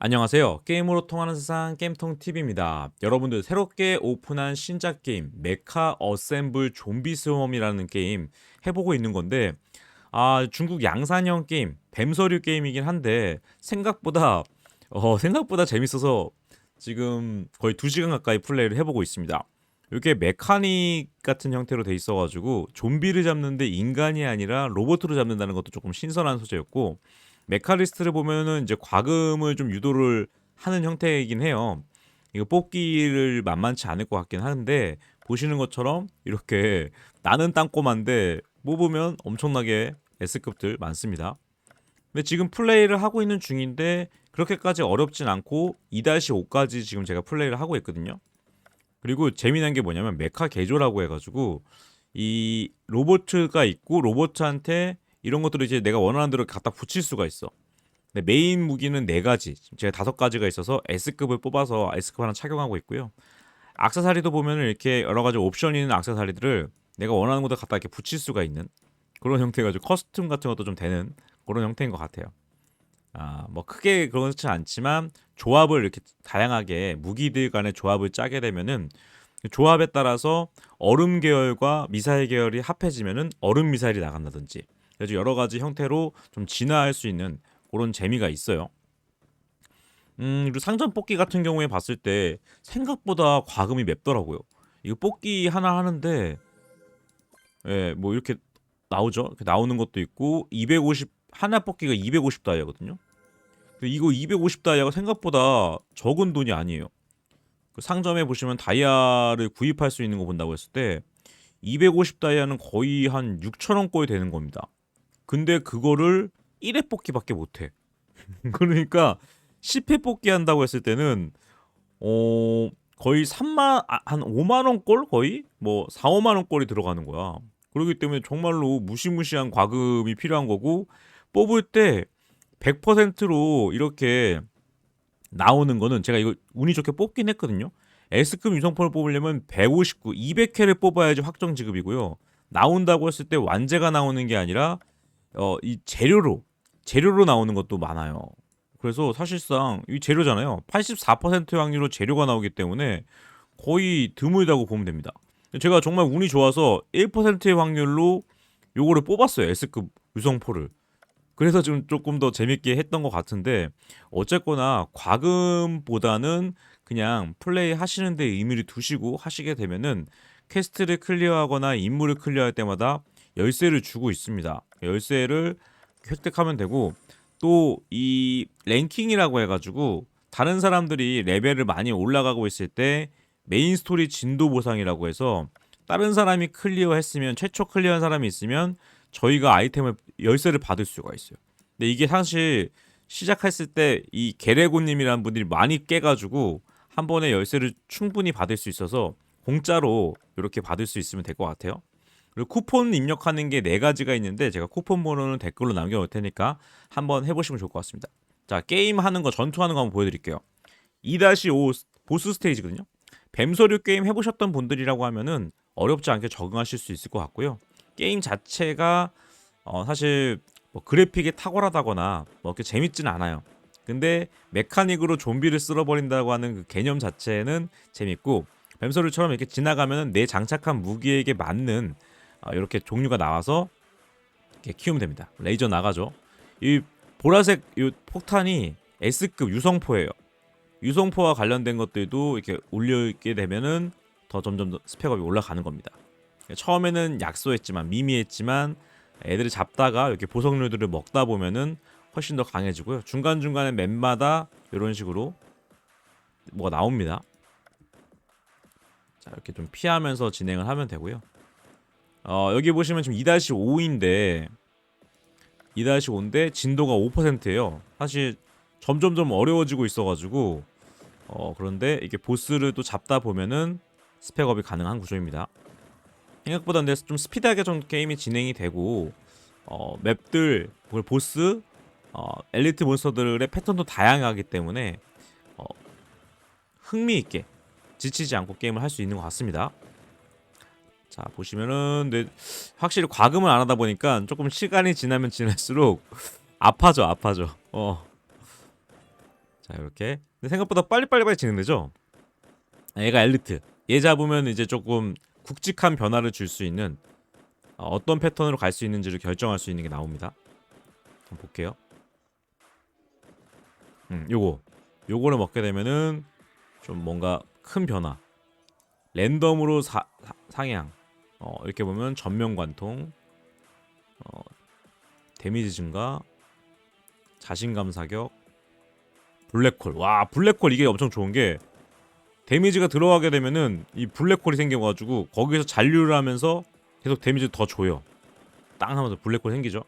안녕하세요. 게임으로 통하는 세상 게임통 TV입니다. 여러분들 새롭게 오픈한 신작 게임 메카 어셈블 좀비 스웜이라는 게임 해보고 있는 건데 아 중국 양산형 게임 뱀서류 게임이긴 한데 생각보다 어 생각보다 재밌어서 지금 거의 2시간 가까이 플레이를 해보고 있습니다. 이게 메카닉 같은 형태로 돼 있어가지고 좀비를 잡는데 인간이 아니라 로봇으로 잡는다는 것도 조금 신선한 소재였고 메카리스트를 보면은 이제 과금을 좀 유도를 하는 형태이긴 해요. 이거 뽑기를 만만치 않을 것 같긴 한데 보시는 것처럼 이렇게 나는 땅꼬만데 뽑으면 엄청나게 S급들 많습니다. 근데 지금 플레이를 하고 있는 중인데 그렇게까지 어렵진 않고 2-5까지 지금 제가 플레이를 하고 있거든요. 그리고 재미난 게 뭐냐면 메카 개조라고 해가지고 이 로봇가 있고 로봇한테 이런 것들을 이제 내가 원하는 대로 갖다 붙일 수가 있어. 근데 메인 무기는 네 가지. 제가 다섯 가지가 있어서 S급을 뽑아서 S급 하나 착용하고 있고요. 악세사리도 보면은 이렇게 여러 가지 옵션이 있는 악세사리들을 내가 원하는 곳에 갖다 이렇게 붙일 수가 있는 그런 형태가지고 커스텀 같은 것도 좀 되는 그런 형태인 것 같아요. 아, 뭐 크게 그렇지 않지만 조합을 이렇게 다양하게 무기들 간의 조합을 짜게 되면은 조합에 따라서 얼음 계열과 미사일 계열이 합해지면은 얼음 미사일이 나간다든지 여러 가지 형태로 좀 진화할 수 있는 그런 재미가 있어요. 음, 그리고 상점 뽑기 같은 경우에 봤을 때 생각보다 과금이 맵더라고요. 이거 뽑기 하나 하는데 예, 뭐 이렇게 나오죠. 이렇게 나오는 것도 있고 250 하나 뽑기가 250 다이아거든요. 이거 250 다이아가 생각보다 적은 돈이 아니에요. 그 상점에 보시면 다이아를 구입할 수 있는 거 본다고 했을 때 250 다이아는 거의 한 6천 원꼴 되는 겁니다. 근데 그거를 1회 뽑기밖에 못 해. 그러니까 10회 뽑기 한다고 했을 때는 어 거의 3만 아, 한 5만 원꼴 거의 뭐 4, 5만 원꼴이 들어가는 거야. 그렇기 때문에 정말로 무시무시한 과금이 필요한 거고 뽑을 때 100%로 이렇게 나오는 거는 제가 이거 운이 좋게 뽑긴 했거든요. S급 유성폰을 뽑으려면 159, 200회를 뽑아야지 확정 지급이고요. 나온다고 했을 때 완제가 나오는 게 아니라 어, 이 재료로 재료로 나오는 것도 많아요. 그래서 사실상 이 재료잖아요. 84%의 확률로 재료가 나오기 때문에 거의 드물다고 보면 됩니다. 제가 정말 운이 좋아서 1%의 확률로 요거를 뽑았어요. S급 유성포를. 그래서 좀 조금 더 재밌게 했던 것 같은데 어쨌거나 과금보다는 그냥 플레이 하시는데 의미를 두시고 하시게 되면은 퀘스트를 클리어하거나 임무를 클리어할 때마다 열쇠를 주고 있습니다. 열쇠를 획득하면 되고 또 이 랭킹이라고 해가지고 다른 사람들이 레벨을 많이 올라가고 있을 때 메인 스토리 진도 보상이라고 해서 다른 사람이 클리어했으면 최초 클리어한 사람이 있으면 저희가 아이템을 열쇠를 받을 수가 있어요. 근데 이게 사실 시작했을 때 이 게레고님이라는 분들이 많이 깨가지고 한 번에 열쇠를 충분히 받을 수 있어서 공짜로 이렇게 받을 수 있으면 될 것 같아요. 그리고 쿠폰 입력하는 게 네 가지가 있는데 제가 쿠폰 번호는 댓글로 남겨놓을 테니까 한번 해보시면 좋을 것 같습니다. 자 게임 하는 거 전투하는 거 한번 보여드릴게요. 2-5 보스 스테이지거든요. 뱀소류 게임 해보셨던 분들이라고 하면은 어렵지 않게 적응하실 수 있을 것 같고요. 게임 자체가 어, 사실 뭐 그래픽이 탁월하다거나 뭐 이렇게 재밌지는 않아요. 근데 메카닉으로 좀비를 쓸어버린다고 하는 그 개념 자체는 재밌고 뱀소류처럼 이렇게 지나가면 내 장착한 무기에게 맞는 어, 이렇게 종류가 나와서 이렇게 키우면 됩니다. 레이저 나가죠. 이 보라색 이 폭탄이 S급 유성포예요. 유성포와 관련된 것들도 이렇게 올리게 되면은 더 점점 더 스펙업이 올라가는 겁니다. 처음에는 약소했지만 미미했지만 애들을 잡다가 이렇게 보석류들을 먹다 보면은 훨씬 더 강해지고요. 중간 중간에 맵마다 이런 식으로 뭐가 나옵니다. 자 이렇게 좀 피하면서 진행을 하면 되고요. 어, 여기 보시면 지금 2-5인데 2-5인데 진도가 5%예요. 사실 점점점 어려워지고 있어가지고 어, 그런데 이게 보스를 또 잡다 보면은 스펙업이 가능한 구조입니다. 생각보다 근데 좀 스피드하게 좀 게임이 진행이 되고 어, 맵들 보스 어, 엘리트 몬스터들의 패턴도 다양하기 때문에 어, 흥미있게 지치지 않고 게임을 할 수 있는 것 같습니다. 자 보시면은 근데 확실히 과금을 안 하다 보니까 조금 시간이 지나면 지날수록 아파져 아파져. 어. 자 이렇게. 근데 생각보다 빨리빨리 빨리 진행되죠? 얘가 엘리트. 얘 잡으면 이제 조금 굵직한 변화를 줄 수 있는 어, 어떤 패턴으로 갈 수 있는지를 결정할 수 있는 게 나옵니다. 한번 볼게요. 음 요거. 요거를 먹게 되면은 좀 뭔가 큰 변화. 랜덤으로 사, 사- 상향 어, 이렇게 보면 전면 관통 어, 데미지 증가 자신감 사격 블랙홀. 와 블랙홀 이게 엄청 좋은 게 데미지가 들어가게 되면은 이 블랙홀이 생겨가지고 거기서 잔류를 하면서 계속 데미지 더 줘요. 땅 하면서 블랙홀 생기죠.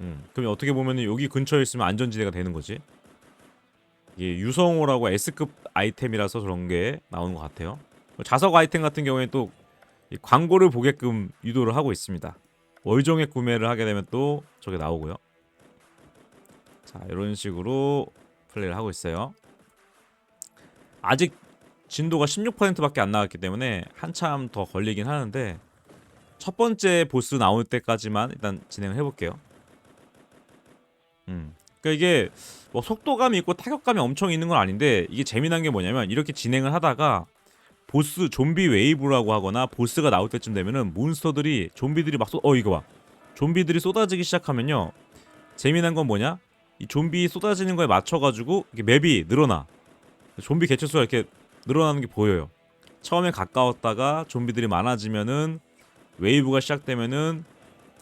음 그럼 어떻게 보면은 여기 근처에 있으면 안전지대가 되는 거지? 이게 유성호라고 S급 아이템이라서 그런 게 나오는 것 같아요. 자석 아이템 같은 경우에 또이 광고를 보게끔 유도를 하고 있습니다. 월정액 구매를 하게 되면 또 저게 나오고요. 자 이런 식으로 플레이를 하고 있어요. 아직 진도가 16%밖에 안 나왔기 때문에 한참 더 걸리긴 하는데 첫 번째 보스 나올 때까지만 일단 진행을 해볼게요. 음 그러니까 이게 뭐 속도감이 있고 타격감이 엄청 있는 건 아닌데 이게 재미난 게 뭐냐면 이렇게 진행을 하다가 보스 좀비 웨이브라고 하거나 보스가 나올 때쯤 되면은 몬스터들이 좀비들이 막 쏟, 어 이거 봐. 좀비들이 쏟아지기 시작하면요. 재미난 건 뭐냐? 이 좀비 쏟아지는 거에 맞춰가지고 이게 맵이 늘어나. 좀비 개체수가 이렇게 늘어나는 게 보여요. 처음에 가까웠다가 좀비들이 많아지면은 웨이브가 시작되면은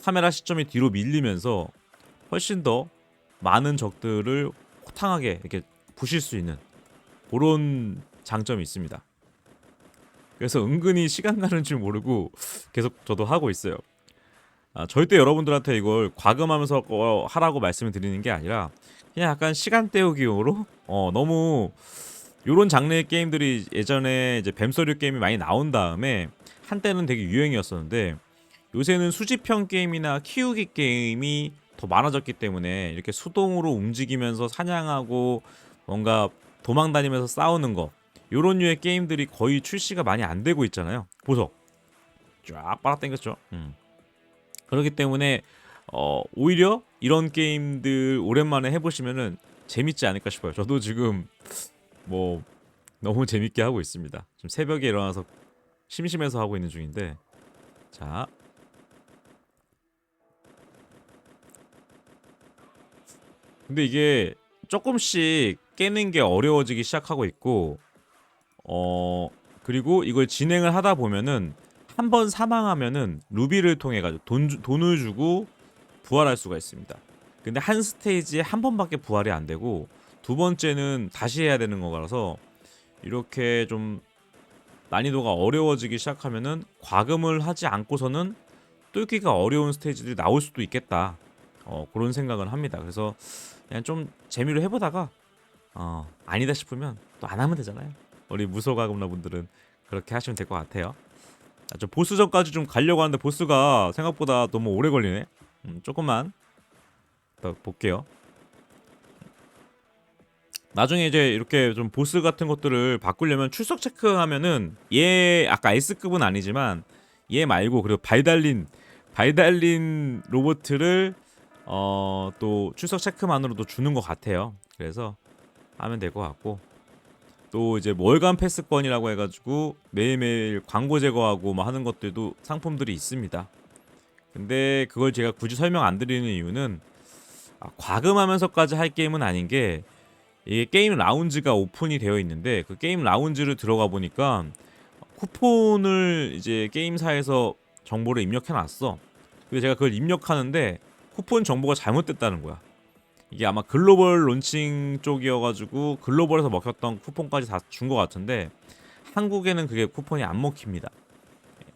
카메라 시점이 뒤로 밀리면서 훨씬 더 많은 적들을 호탕하게 이렇게 부실 수 있는 그런 장점이 있습니다. 그래서 은근히 시간 가는 줄 모르고 계속 저도 하고 있어요. 아, 절대 여러분들한테 이걸 과금하면서 거- 하라고 말씀을 드리는 게 아니라 그냥 약간 시간 때우기용으로 어, 너무 요런 장르의 게임들이 예전에 이제 뱀소류 게임이 많이 나온 다음에 한때는 되게 유행이었었는데 요새는 수집형 게임이나 키우기 게임이 더 많아졌기 때문에 이렇게 수동으로 움직이면서 사냥하고 뭔가 도망 다니면서 싸우는 거 요런 류의 게임들이 거의 출시가 많이 안 되고 있잖아요. 보석 쫙 빨아당겼죠. 음. 그렇기 때문에 어, 오히려 이런 게임들 오랜만에 해보시면은 재밌지 않을까 싶어요. 저도 지금 뭐 너무 재밌게 하고 있습니다. 지금 새벽에 일어나서 심심해서 하고 있는 중인데 자 근데 이게 조금씩 깨는 게 어려워지기 시작하고 있고 어 그리고 이걸 진행을 하다 보면은 한 번 사망하면은 루비를 통해 가지고 돈 주- 돈을 주고 부활할 수가 있습니다. 근데 한 스테이지에 한 번밖에 부활이 안 되고 두 번째는 다시 해야 되는 거라서 이렇게 좀 난이도가 어려워지기 시작하면은 과금을 하지 않고서는 뚫기가 어려운 스테이지들이 나올 수도 있겠다. 어, 그런 생각은 합니다. 그래서 그냥 좀 재미로 해보다가 어, 아니다 싶으면 또 안 하면 되잖아요. 우리 무소 가금러 분들은 그렇게 하시면 될 것 같아요. 자, 저 보스전까지 좀 가려고 하는데 보스가 생각보다 너무 오래 걸리네. 음, 조금만 더 볼게요. 나중에 이제 이렇게 좀 보스 같은 것들을 바꾸려면 출석 체크하면은 얘 아까 S급은 아니지만 얘 말고 그리고 발 달린 발 달린 로보트를 어또 출석 체크만으로도 주는 것 같아요. 그래서 하면 될 것 같고 또 이제 월간 패스권이라고 해가지고 매일매일 광고 제거하고 뭐 하는 것들도 상품들이 있습니다. 근데 그걸 제가 굳이 설명 안 드리는 이유는 아, 과금하면서까지 할 게임은 아닌 게 이게 게임 라운지가 오픈이 되어 있는데 그 게임 라운지를 들어가 보니까 쿠폰을 이제 게임사에서 정보를 입력해 놨어. 근데 제가 그걸 입력하는데 쿠폰 정보가 잘못됐다는 거야. 이게 아마 글로벌 론칭 쪽이어가지고 글로벌에서 먹혔던 쿠폰까지 다 준 것 같은데 한국에는 그게 쿠폰이 안 먹힙니다.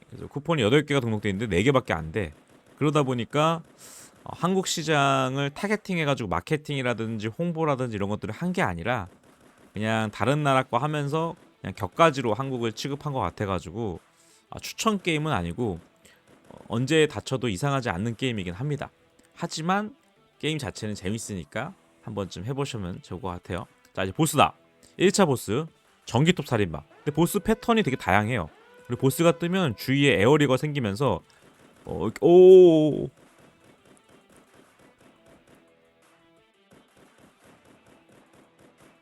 그래서 쿠폰이 8개가 등록돼 있는데 4개밖에 안 돼. 그러다 보니까 어, 한국 시장을 타겟팅해가지고 마케팅이라든지 홍보라든지 이런 것들을 한 게 아니라 그냥 다른 나라 거 하면서 그냥 격가지로 한국을 취급한 것 같아가지고 아, 추천 게임은 아니고 어, 언제 다쳐도 이상하지 않는 게임이긴 합니다. 하지만 게임 자체는 재밌으니까 한 번쯤 해보시면 좋을 것 같아요. 자 이제 보스다. 1차 보스 전기톱 살인마. 근데 보스 패턴이 되게 다양해요. 그리고 보스가 뜨면 주위에 에어리가 생기면서 어, 오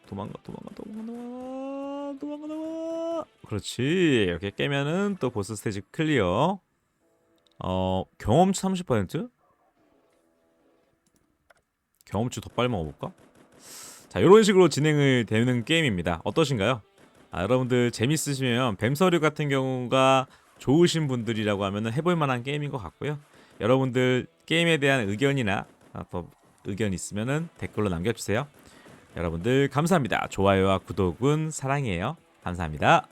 도망가 도망가 도망가 도망가 도망가 도망가 그렇지 이렇게 깨면은 또 보스 스테이지 클리어 어 경험치 30% 경험치 더 빨리 먹어볼까? 자 이런 식으로 진행을 되는 게임입니다 어떠신가요? 아, 여러분들 재밌으시면 뱀서류 같은 경우가 좋으신 분들이라고 하면 해볼 만한 게임인 것 같고요 여러분들 게임에 대한 의견이나 아, 또 의견 있으면 댓글로 남겨주세요 여러분들 감사합니다. 좋아요와 구독은 사랑이에요. 감사합니다.